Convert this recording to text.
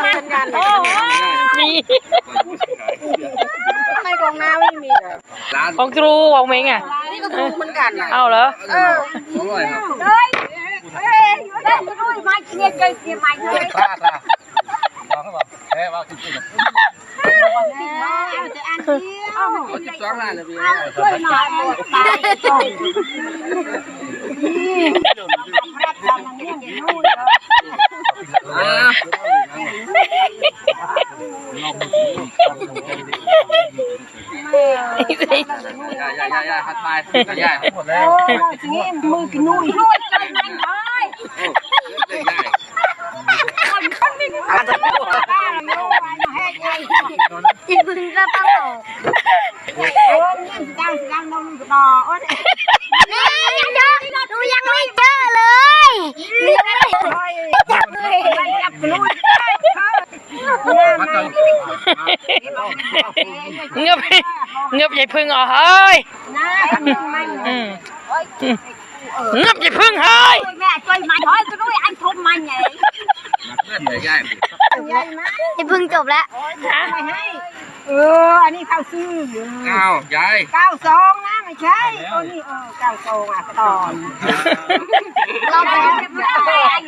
มากันโอ้โหมีทำไมกองนาไม่มีอะร้านของครูของเมงอะนี่ก็ถูกเหมือนกันอะเอาเหรอเออสองร้อยครับเฮ้ยเฮ้ยเฮ้ยด้วยไม้เชียร์ใจเสียไม้เลยพลาดละสองเขาบอกเอ๊ะว่าจริงๆ จะอันเดียว เขาจิบสองล้านเลยพี่ ช่วยหน่อยตายจบ อ่า ย่าย่าย่าย่าหัดไปย่าหมดแล้วมือกินนุ่ยนุ่ยเลยไม่เลยอาจจะจิบึงก็ต้องออกตั้งตั้งนมต่อโอ้ยนี่ยังเจอหนูยังไม่เจอเลยยังไม่จับเลยจับกลุ่ยมาต่อ เงือบเงือบใหญ่พึ่งอ๋อเฮ้ยนะทำยังไงอืมเงือบใหญ่พึ่งเฮ้ยแม่ช่วยมันเฮ้ยก็ด้วยอันทมมันไงเพื่อนเลยย่าจะพึ่งจบแล้วเอออันนี้ข้าวซื้ออ้าวยายเก้าซองนะไม่ใช่โอ้นี่เออเก้าซองอะตอเราไปจะหลังรับอะให้ไม่ได้เราไม่